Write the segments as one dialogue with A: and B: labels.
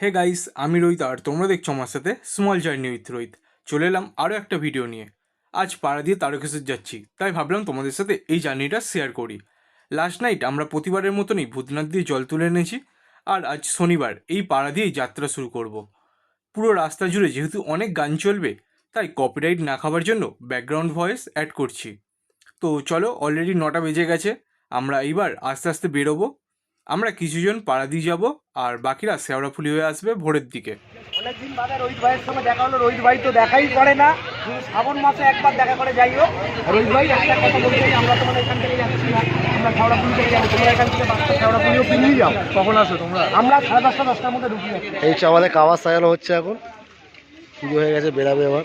A: Hey guys আমি রোহিত আর তোমরা দেখছ আমার সাথে স্মল জার্নি উইথ রোহিত। চলে এলাম আরও একটা ভিডিও নিয়ে। আজ পাড়া দিয়ে তারকেশ্বর যাচ্ছি, তাই ভাবলাম তোমাদের সাথে এই জার্নিটা শেয়ার করি। লাস্ট নাইট আমরা প্রতিবারের মতনই ভূতনাথ দিয়ে জল তুলে এনেছি, আর আজ শনিবার এই পাড়া দিয়েই যাত্রা শুরু করব। পুরো রাস্তা জুড়ে যেহেতু অনেক গান চলবে, তাই কপিরাইট না খাবার জন্য ব্যাকগ্রাউন্ড ভয়েস অ্যাড করছি। তো চলো অলরেডি নটা বেজে গেছে, আমরা এইবার আস্তে আস্তে বেরোবো। আমরা কিছুজন পাড়া দিয়ে যাব আর বাকিরা শেওড়াফুলি হয়ে আসবে ভোরের দিকে।
B: অনেকদিন বাদে রোহিত ভাইয়ের সঙ্গে দেখা হলো। রোহিত ভাই তো দেখাই করে না। শুধু শ্রাবণ মাসে একবার দেখা করে যাই হোক। রোহিত ভাই একটা কথা বলতে চাই, আমরা তোমাদের এখান থেকে যাচ্ছি না। আমরা খাওড়াপুলি থেকে যাব। তোমরা এখান থেকে বাসটা খাওড়াপুলিও পিনিয়ে যাও। কখন আসো তোমরা? আমরা সাড়ে দশটা দশটার মধ্যে ঢুকি যাচ্ছি।
C: এই চাওয়ালে কাওয়ার সাজানো হচ্ছে এখন। পুজো হয়ে গেছে বেরাবে আবার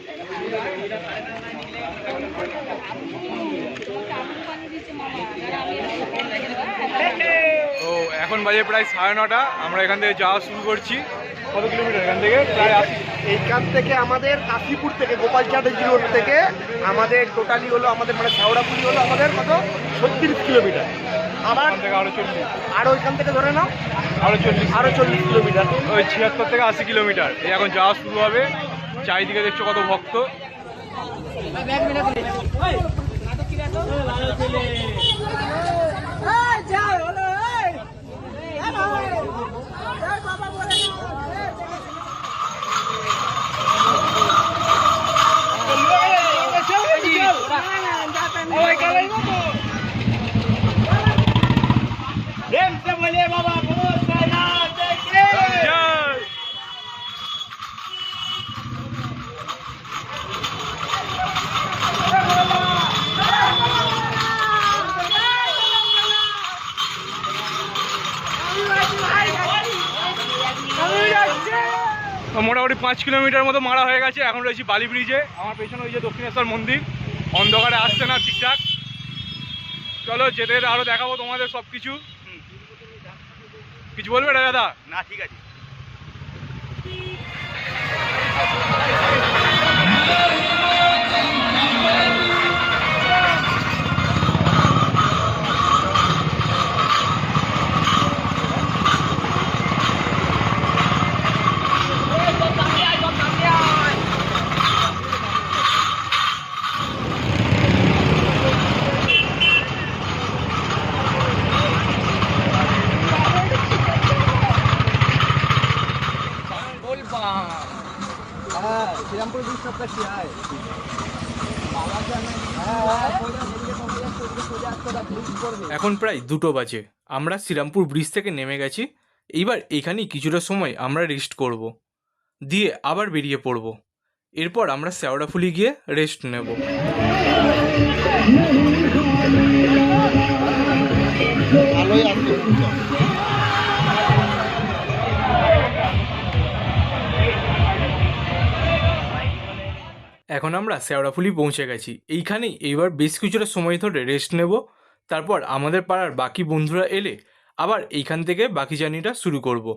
A: তো এখন বাজে প্রায় সাড়ে নটা আমরা এখান থেকে যাওয়া শুরু করছি কত কিলোমিটার এখান থেকে প্রায়
B: এইখান থেকে আমাদের কাশীপুর থেকে গোপালচাটের রোড থেকে আমাদের টোটালি হলো আমাদের মানে শেওড়াপুলি হলো আমাদের কত ছত্রিশ কিলোমিটার আবার
A: এখান থেকে আরও চল্লিশ
B: আর ওইখান থেকে ধরে নাও
A: আরও চল্লিশ
B: আরও চল্লিশ কিলোমিটার
A: ওই ছিয়াত্তর থেকে আশি কিলোমিটার এই এখন যাওয়া শুরু হবে চারিদিকে দেখছ কত ভক্ত জয়! মোটামুটি পাঁচ কিলোমিটার মতো মারা হয়ে গেছে। এখন রয়েছি বালি ব্রিজে। আমার পেছনে ওই যে দক্ষিণেশ্বর মন্দির। অন্ধকারে আসছে না ঠিকঠাক। চলো, যেতে যেতে আরও দেখাবো তোমাদের সব কিছু কিছু বলবে দাদা?
B: না, ঠিক আছে।
A: এখন প্রায় দুটো বাজে। আমরা শ্রীরামপুর ব্রিজ থেকে নেমে গেছি। এইবার এখানেই কিছুটা সময় আমরা রেস্ট করব। দিয়ে আবার বেরিয়ে পড়ব। এরপর আমরা শ্যাওড়াফুলি গিয়ে রেস্ট নেব।
C: ভালোই
A: এখন আমরা শ্যাওড়াফুলি পৌঁছে গেছি এইখানেই এইবার বেশ কিছুটা সময় ধরে রেস্ট নেব, তারপর আমাদের পাড়ার বাকি বন্ধুরা এলে আবার এইখান থেকে বাকি জার্নিটা শুরু করব।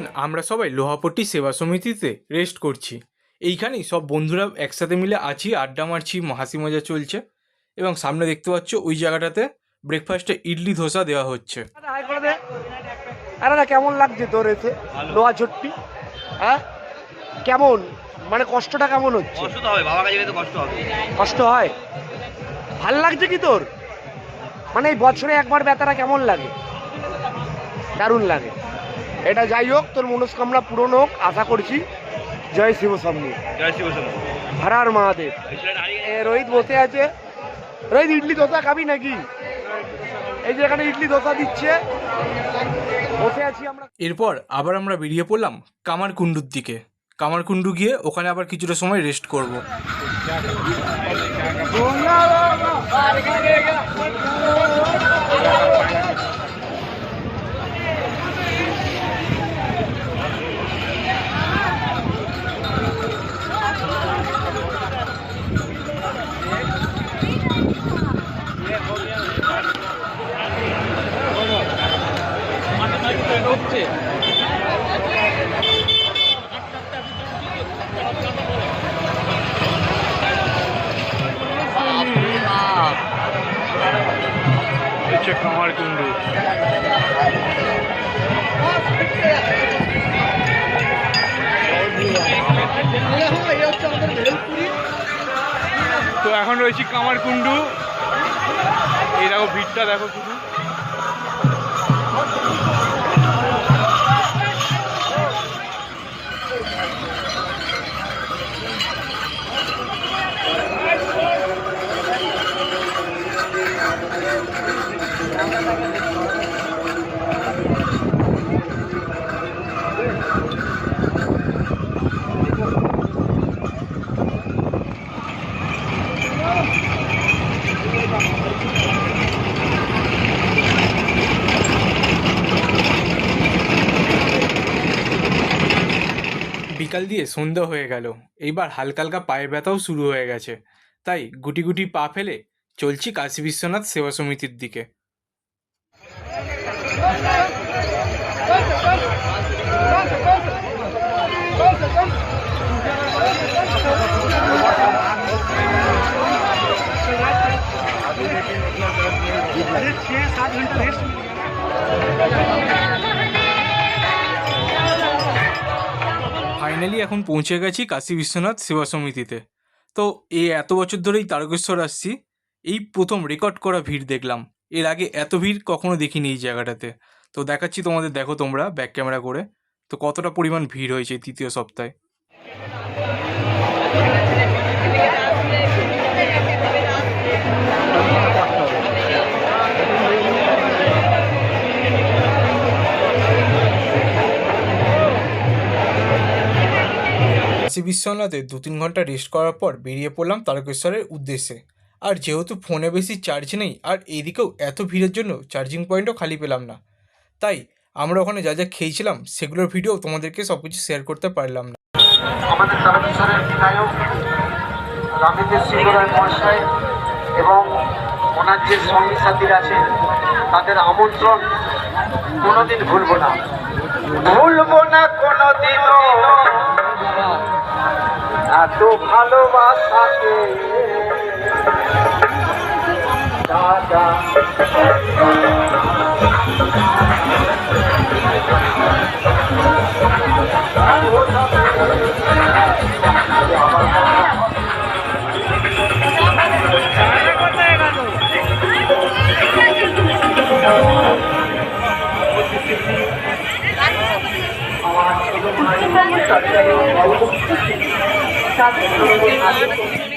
A: এখন আমরা সবাই লোহাপট্টি সেবা সমিতিতে রেস্ট করছি। এইখানেই সব বন্ধুরা একসাথে মিলে আছি আড্ডা মারছি হাসি মজা চলছে এবং সামনে দেখতে পাচ্ছ ওই জায়গাটাতে ব্রেকফাস্টে ইডলি ধোসা দেওয়া হচ্ছে।
B: হাই আরে না কেমন লাগছে তোর এতে? লোহা ঝট্টি? হ্যাঁ? কেমন? মানে কষ্টটা কেমন হচ্ছে?
D: কষ্ট তো হবে বাবা কাছে তো কষ্ট হবে।
B: কষ্ট হয়? ভালো লাগছে কি তোর? মানে এই বছরে একবার ব্যথাটা কেমন লাগে? দারুণ লাগে। এটা যাই হোক তোর মনস্কামনা পূরণ হোক আশা করছি। জয় শিব সামনে
D: জয় শিব।
B: হরার মহাদেব। রোহিত বসে আছে। রোহিত ইডলি দোসা খাবি নাকি? এই যে এখানে ইডলি দোসা দিচ্ছে। বসে আছি আমরা।
A: এরপর আবার আমরা বেরিয়ে পড়লাম কামারকুণ্ডুর দিকে। কামারকুণ্ডু গিয়ে ওখানে আবার কিছুটা সময় রেস্ট করব। হচ্ছে? কামারকুণ্ডু তো এখন রয়েছি কামার কামারকুণ্ডু এই দেখো ভিড়টা দেখো শুধু। বিকাল দিয়ে সন্ধ্যা হয়ে গেল। এইবার হালকা হালকা পায়ে ব্যথাও শুরু হয়ে গেছে। তাই গুটি গুটি পা ফেলে চলছি কাশী বিশ্বনাথ সেবা সমিতির দিকে। ফাইনালি এখন পৌঁছে গেছি কাশী বিশ্বনাথ সেবা সমিতিতে। তো এই এত বছর ধরেই তারকেশ্বর আসছি, এই প্রথম রেকর্ড করা ভিড় দেখলাম। এর আগে এত ভিড় কখনো দেখিনি এই জায়গাটাতে। তো দেখাচ্ছি তোমাদের, দেখো তোমরা ব্যাক ক্যামেরা করে। তো কতটা পরিমাণ ভিড় হয়েছে তৃতীয় সপ্তাহে? বিশ্বনাথে দু তিন ঘণ্টা রেস্ট করার পর বেরিয়ে পড়লাম তারকেশ্বরের উদ্দেশ্যে। আর যেহেতু ফোনে বেশি চার্জ নেই, আর এইদিকেও এত ভিড়ের জন্য চার্জিং পয়েন্টও খালি পেলাম না। তাই আমরা ওখানে যা যা খেয়েছিলাম, সেগুলোর ভিডিও তোমাদেরকে সব কিছু শেয়ার করতে পারলাম না।
E: এবং কোনোদিন ভুলবো না। ভুলবো না কোনোদিনও। এত ভালোবাসাকে দাদা।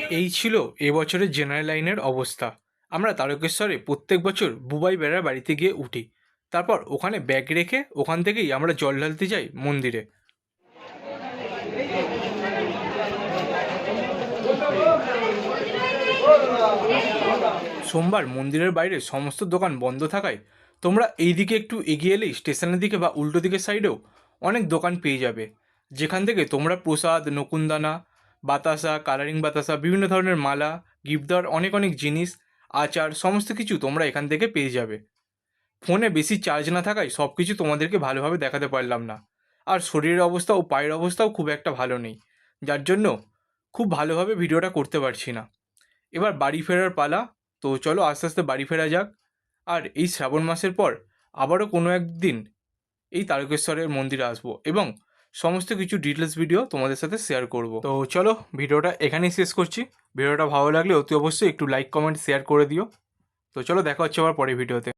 A: এই ছিল এবছরের জেনারেল লাইনের অবস্থা। আমরা তারকেশ্বরে প্রত্যেক বছর বুবাই বেড়ার বাড়িতে গিয়ে উঠি। তারপর ওখানে ব্যাগ রেখে ওখান থেকেই আমরা জল ঢালতে যাই মন্দিরে। সোমবার মন্দিরের বাইরে সমস্ত দোকান বন্ধ থাকায় তোমরা এই দিকে একটু এগিয়ে এলেই স্টেশনের দিকে বা উল্টো দিকের সাইডেও অনেক দোকান পেয়ে যাবে। যেখান থেকে তোমরা প্রসাদ, নকুনদানা বাতাসা কালারিং বাতাসা, বিভিন্ন ধরনের মালা গিফট দেওয়ার অনেক অনেক জিনিস, আচার, সমস্ত কিছু তোমরা এখান থেকে পেয়ে যাবে। ফোনে বেশি চার্জ না থাকায় সব কিছু তোমাদেরকে ভালোভাবে দেখাতে পারলাম না। আর শরীরের অবস্থা ও পায়ের অবস্থাও খুব একটা ভালো নেই। যার জন্য খুব ভালোভাবে ভিডিওটা করতে পারছি না। এবার বাড়ি ফেরার পালা, তো চলো আস্তে আস্তে বাড়ি ফেরা যাক। আর এই শ্রাবণ মাসের পর আবারও কোনো একদিন এই তারকেশ্বরের মন্দিরে আসব এবং সমস্ত কিছু ডিটেলস ভিডিও তোমাদের সাথে শেয়ার করব। তো চলো, ভিডিওটা এখানেই শেষ করছি। ভিডিওটা ভালো লাগলে অতি অবশ্যই একটু লাইক কমেন্ট শেয়ার করে দিও। তো চলো, দেখা হচ্ছে আবার পরের ভিডিওতে